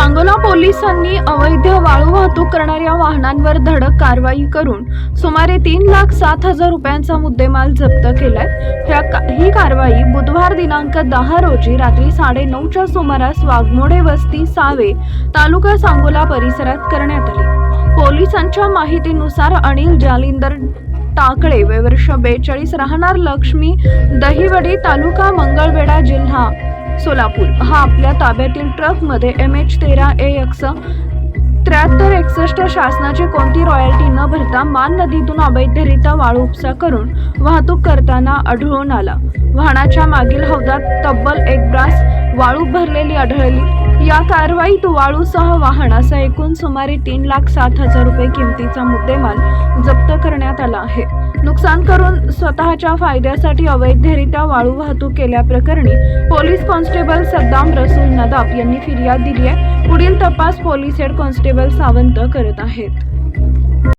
सांगोला पोलिसांनी अवैध वाळू वाहतूक करणाऱ्या वाहनांवर धडक कारवाई करून सुमारे तीन लाख सात हजार रुपयांचा मुद्देमाल जप्त केलाय. ह्या का- ही कारवाई बुधवार दिनांक दहा रोजी रात्री साडेनऊच्या सुमारास वाघमोडे वस्ती सावे तालुका सांगोला परिसरात करण्यात आली. पोलिसांच्या माहितीनुसार अनिल जालिंदर टाकळे वय वर्ष बेचाळीस राहणार लक्ष्मी दहिवडी तालुका मंगळवेढा जिल्हा सोलापूर. हा आपल्या ताब्यातील ट्रकमध्ये एम एच तेरा ए एक्स त्र्याहत्तर एकसष्ट शासनाची कोणती रॉयल्टी न भरता मान नदीतून अवैधरित्या वाळू उपसा करून वाहतूक करताना आढळून आला. वाहनाच्या मागील हौदात तब्बल एक ब्रास वाळू भरलेली आढळली. या कारवाईत वाळूसह वाहन असा एकूण सुमारे तीन लाख सात हजार रुपये किमतीचा मुद्देमाल जप्त करण्यात आला आहे. नुकसान करून स्वतःच्या फायद्यासाठी अवैधरित्या वाळू वाहतूक केल्याप्रकरणी पोलीस कॉन्स्टेबल सद्दाम रसूल नदाब यांनी फिर्याद दिली आहे. पुढील तपास पोलीस हेड कॉन्स्टेबल सावंत करत आहेत.